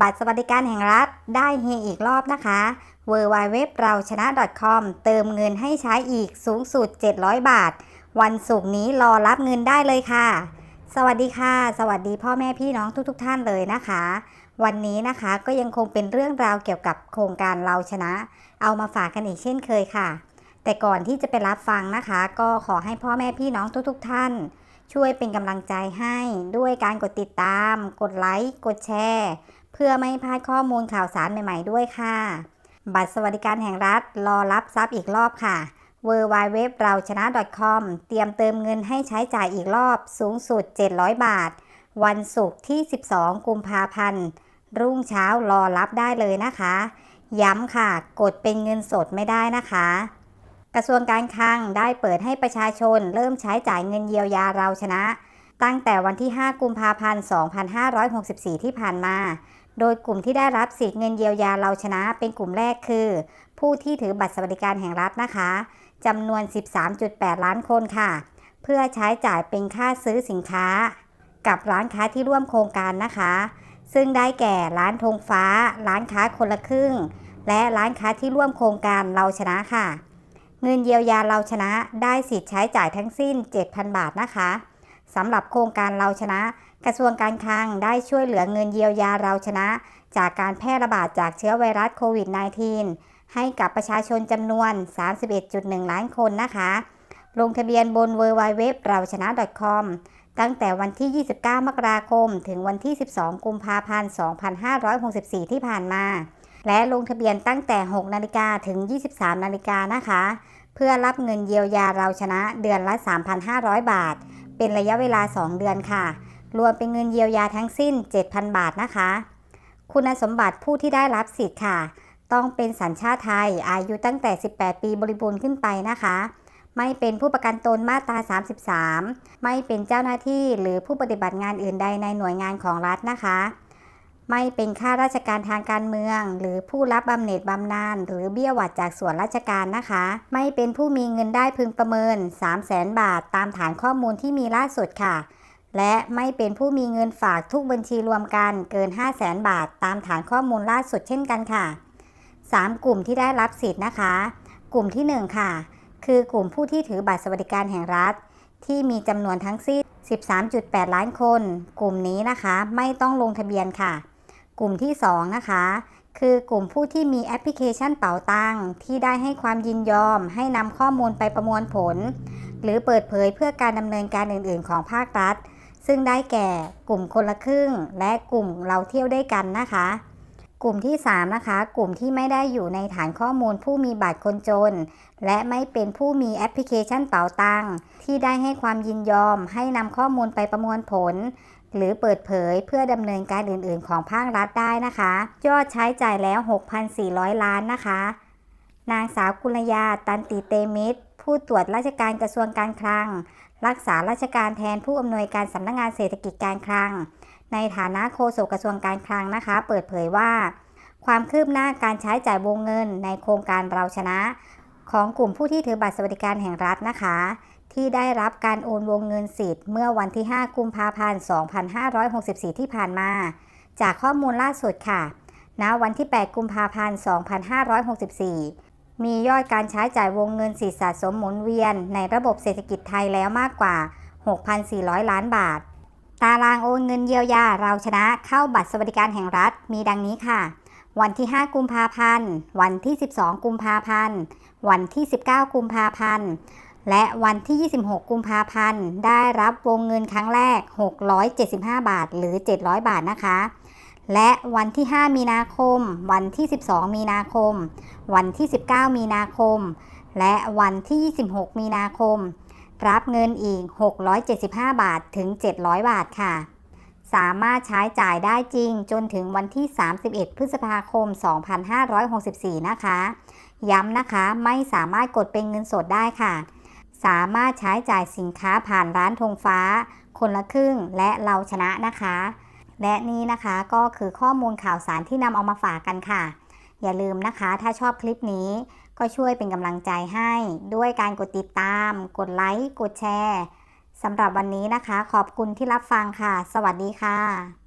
บัตรสวัสดิการแห่งรัฐได้เฮอีกรอบนะคะ w w w เราชนะ .com เติมเงินให้ใช้อีกสูงสุด 700 บาท วันศุกร์นี้รอรับเงินได้เลยค่ะ สวัสดีค่ะ สวัสดีพ่อแม่พี่น้องทุกๆทท่านเลยนะคะ วันนี้นะคะก็ยังคงเป็นเรื่องราวเกี่ยวกับโครงการเราชนะ เอามาฝากกันอีกเช่นเคยค่ะ แต่ก่อนที่จะไปรับฟังนะคะ ก็ขอให้พ่อแม่พี่น้องทุกๆทท่าน ช่วยเป็นกำลังใจให้ด้วยการกดติดตาม กดไลค์ กดแชร์ เพื่อไม่พลาดข้อมูลข่าวสารใหม่ ๆ ด้วยค่ะ บัตรสวัสดิการแห่งรัฐรอรับทรัพย์อีกรอบค่ะ w w w เราชนะ .com เตรียมเติมเงินให้ใช้จ่ายอีกรอบสูงสุด 700 บาท วันศุกร์ที่ 12 กุมภาพันธ์ รุ่งเช้ารอรับได้เลยนะคะ ย้ำค่ะ กดเป็นเงินสดไม่ได้นะคะ กระทรวงการคลังได้เปิดให้ประชาชนเริ่มใช้จ่ายเงินเยียวยาเราชนะ ตั้งแต่วันที่ 5 กุมภาพันธ์ 2564 ที่ผ่านมา โดยกลุ่มที่ได้รับสิทธิ์เงินเยียวยาเราชนะ เป็นกลุ่มแรกคือ ผู้ที่ถือบัตรสวัสดิการแห่งรัฐนะคะจำนวน 13.8 ล้านคนค่ะ เพื่อใช้จ่ายเป็นค่าซื้อสินค้า กับร้านค้าที่ร่วมโครงการนะคะ ซึ่งได้แก่ร้านธงฟ้า ร้านค้าคนละครึ่ง และร้านค้าที่ร่วมโครงการเราชนะค่ะ เงินเยียวยาเราชนะได้สิทธิ์ใช้จ่ายทั้งสิ้น 7,000 บาทนะคะสำหรับโครงการเราชนะ กระทรวงการคลังได้ช่วยเหลือเงินเยียวยาเราชนะ จากการแพร่ระบาดจากเชื้อไวรัสโควิด -19 ให้กับประชาชนจำนวน 31.1 ล้านคนนะคะ ลงทะเบียนบน w w w เราชนะ .com ตั้งแต่วันที่ 29 มกราคม ถึงวันที่ 12 กุมภาพันธ์ 2564 ที่ผ่านมา และลงทะเบียนตั้งแต่ 6 นาฬิกาถึง 23 นาฬิกานะคะ เพื่อรับเงินเยียวยาเราชนะเดือนละ 3,500 บาท เป็นระยะเวลา 2 เดือนค่ะ รวมเป็นเงินเยียวยาทั้งสิ้น 7,000 บาทนะคะ คุณสมบัติผู้ที่ได้รับสิทธิ์ค่ะ ต้องเป็นสัญชาติไทย อายุตั้งแต่ 18 ปีบริบูรณ์ขึ้นไปนะคะไม่เป็นผู้ประกันตนมาตรา 33 ไม่เป็นเจ้าหน้าที่หรือผู้ปฏิบัติงานอื่นใดในหน่วยงานของรัฐนะคะ ไม่เป็นข้าราชการทางการเมือง หรือผู้รับบำเหน็จบำนาญหรือเบี้ยหวัดจากส่วนราชการนะคะ ไม่เป็นผู้มีเงินได้พึงประเมิน 3 0 0แสนบาทตามฐานข้อมูลที่มีล่าสุดค่ะ และไม่เป็นผู้มีเงินฝากทุกบัญชีรวมกันเกิน 5 0 0แสนบาทตามฐานข้อมูลล่าสุดเช่นกันค่ะ 3 กลุ่มที่ได้รับสิทธิ์นะคะ กลุ่มที่ 1 ค่ะ คือกลุ่มผู้ที่ถือบัตรสวัสดิการแห่งรัฐ ที่มีจำนวนทั้งสิ้น 13.8 ล้านคน กลุ่มนี้นะคะ ไม่ต้องลงทะเบียนค่ะ กลุ่มที่ 2 นะคะ คือกลุ่มผู้ที่มีแอปพลิเคชันเป๋าตังที่ได้ให้ความยินยอม ให้นำข้อมูลไปประมวลผล หรือเปิดเผยเพื่อการดำเนินการอื่น ๆ ของภาครัฐ ซึ่งได้แก่กลุ่มคนละครึ่ง และกลุ่มเราเที่ยวได้กันนะคะ กลุ่มที่ 3 นะคะ กลุ่มที่ไม่ได้อยู่ในฐานข้อมูลผู้มีบัตรคนจน และไม่เป็นผู้มีแอปพลิเคชันเป๋าตังที่ได้ให้ความยินยอม ให้นำข้อมูลไปประมวลผล หรือเปิดเผยเพื่อดำเนินการอื่นๆ ของภาครัฐได้นะคะ ยอดใช้จ่ายแล้ว 6,400 ล้านนะคะ นางสาวกุลยา ตันติเตมิตร ผู้ตรวจราชการกระทรวงการคลัง รักษาราชการแทนผู้อำนวยการสำนักงงานเศรษฐกิจการคลัง ในฐานะโฆษกกระทรวงการคลังนะคะ เปิดเผยว่า ความคืบหน้าการใช้จ่ายวงเงินในโครงการเราชนะ ของกลุ่มผู้ที่ถือบัตรสวัสดิการแห่งรัฐนะคะ ที่ได้รับการโอนวงเงินสิทธิ์เมื่อวันที่ 5 กุมภาพันธ์ 2564 ที่ผ่านมา จากข้อมูลล่าสุดค่ะณวันที่ 8 กุมภาพันธ์ 2564มียอดการใช้จ่ายวงเงินสิทธิสะสมหมุนเวียนในระบบเศรษฐกิจไทยแล้วมากกว่า 6,400 ล้านบาท ตารางโอนเงินเยียวยาเราชนะเข้าบัตรสวัสดิการแห่งรัฐมีดังนี้ค่ะ วันที่ 5 กุมภาพันธ์ วันที่ 12 กุมภาพันธ์ วันที่ 19 กุมภาพันธ์ และวันที่ 26 กุมภาพันธ์ ได้รับวงเงินครั้งแรก 675 บาท หรือ 700 บาทนะคะ และวันที่ 5 มีนาคม วันที่ 12 มีนาคม วันที่ 19 มีนาคม และวันที่ 26 มีนาคม รับเงินอีก 675 บาทถึง 700 บาทค่ะ สามารถใช้จ่ายได้จริงจนถึงวันที่ 31 พฤษภาคม 2564 นะคะ ย้ำนะคะไม่สามารถกดเป็นเงินสดได้ค่ะ สามารถใช้จ่ายสินค้าผ่านร้านธงฟ้า คนละครึ่งและเราชนะนะคะ และนี่นะคะก็คือข้อมูลข่าวสารที่นำเอามาฝากกันค่ะ อย่าลืมนะคะถ้าชอบคลิปนี้ ก็ช่วยเป็นกำลังใจให้ด้วยการกดติดตาม กดไลค์ กดแชร์สำหรับวันนี้นะคะ ขอบคุณที่รับฟังค่ะ สวัสดีค่ะ